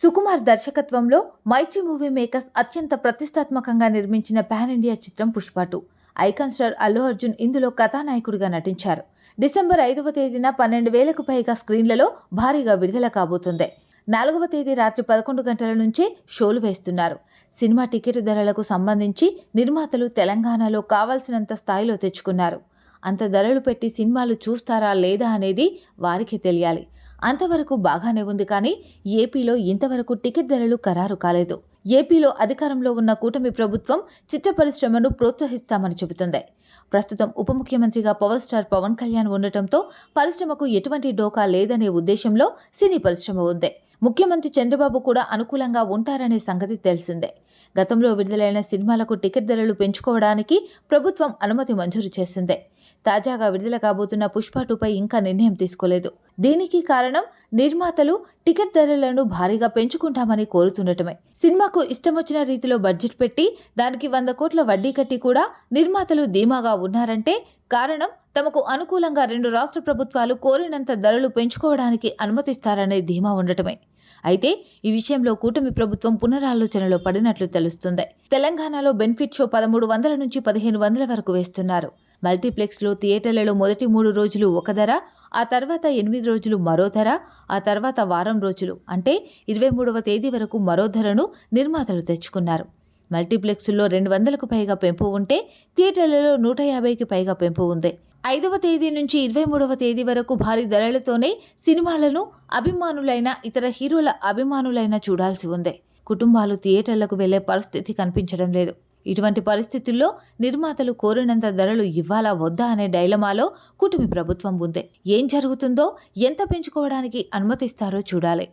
సుకుమార్ దర్శకత్వంలో మైత్రి movie makers అత్యంత ప్రతిష్టాత్మకంగా నిర్మించిన పాన్ ఇండియా చిత్రం పుష్పటు ఐకాన్ స్టార్ అల్లు అర్జున్ ఇందులో కథానాయకుడిగా నటించారు. డిసెంబర్ ఐదవ తేదీన పన్నెండు వేలకు పైగా స్క్రీన్లలో భారీగా విడుదల కాబోతుంది. నాలుగవ తేదీ రాత్రి పదకొండు గంటల నుంచే షోలు వేస్తున్నారు. సినిమా టికెట్ ధరలకు సంబంధించి నిర్మాతలు తెలంగాణలో కావాల్సినంత స్థాయిలో తెచ్చుకున్నారు. అంత ధరలు పెట్టి సినిమాలు చూస్తారా లేదా అనేది వారికి తెలియాలి. అంతవరకు బాగానే ఉంది కానీ ఏపీలో ఇంతవరకు టికెట్ ధరలు ఖరారు కాలేదు. ఏపీలో అధికారంలో ఉన్న కూటమి ప్రభుత్వం చిత్ర పరిశ్రమను ప్రోత్సహిస్తామని చెబుతుంది. ప్రస్తుతం ఉప ముఖ్యమంత్రిగా పవర్ స్టార్ పవన్ కళ్యాణ్ ఉండటంతో పరిశ్రమకు ఎటువంటి డోకా లేదనే ఉద్దేశంలో సినీ పరిశ్రమ ఉంది. ముఖ్యమంత్రి చంద్రబాబు కూడా అనుకూలంగా ఉంటారనే సంగతి తెలిసిందే. గతంలో విడుదలైన సినిమాలకు టికెట్ ధరలు పెంచుకోవడానికి ప్రభుత్వం అనుమతి మంజూరు చేసిందే. తాజాగా విడుదల కాబోతున్న పుష్ప టూపై ఇంకా నిర్ణయం తీసుకోలేదు. దీనికి కారణం నిర్మాతలు టికెట్ ధరలను భారీగా పెంచుకుంటామని కోరుతుండటమే. సినిమాకు ఇష్టమొచ్చిన రీతిలో బడ్జెట్ పెట్టి దానికి వంద కోట్ల వడ్డీ కట్టి కూడా నిర్మాతలు ధీమాగా ఉన్నారంటే కారణం తమకు అనుకూలంగా రెండు రాష్ట్ర ప్రభుత్వాలు కోరినంత ధరలు పెంచుకోవడానికి అనుమతిస్తారనే ధీమా ఉండటమే. అయితే ఈ విషయంలో కూటమి ప్రభుత్వం పునరాలోచనలో పడినట్లు తెలుస్తుంది. తెలంగాణలో బెనిఫిట్ షో పదమూడు వందల నుంచి పదిహేను వందల వరకు వేస్తున్నారు. మల్టీప్లెక్స్లో థియేటర్లలో మొదటి మూడు రోజులు ఒక ధర ఆ తర్వాత ఎనిమిది రోజులు మరో ధర ఆ తర్వాత వారం రోజులు అంటే ఇరవై మూడవ తేదీ వరకు మరో ధరను నిర్మాతలు తెచ్చుకున్నారు. మల్టీప్లెక్స్లో రెండు వందలకు పైగా పెంపు ఉంటే థియేటర్లలో నూట యాభైకి పైగా పెంపు ఉంది. ఐదవ తేదీ నుంచి ఇరవై మూడవ తేదీ వరకు భారీ ధరలతోనే సినిమాలను అభిమానులైన ఇతర హీరోల అభిమానులైన చూడాల్సి ఉంది. కుటుంబాలు థియేటర్లకు వెళ్ళే పరిస్థితి కనిపించడం లేదు. ఇటువంటి పరిస్థితుల్లో నిర్మాతలు కోరినంత ధరలు ఇవ్వాలా వద్దా అనే డైలమాలో కూటమి ప్రభుత్వం ఉంది. ఏం జరుగుతుందో ఎంత పెంచుకోవడానికి అనుమతిస్తారో చూడాలి.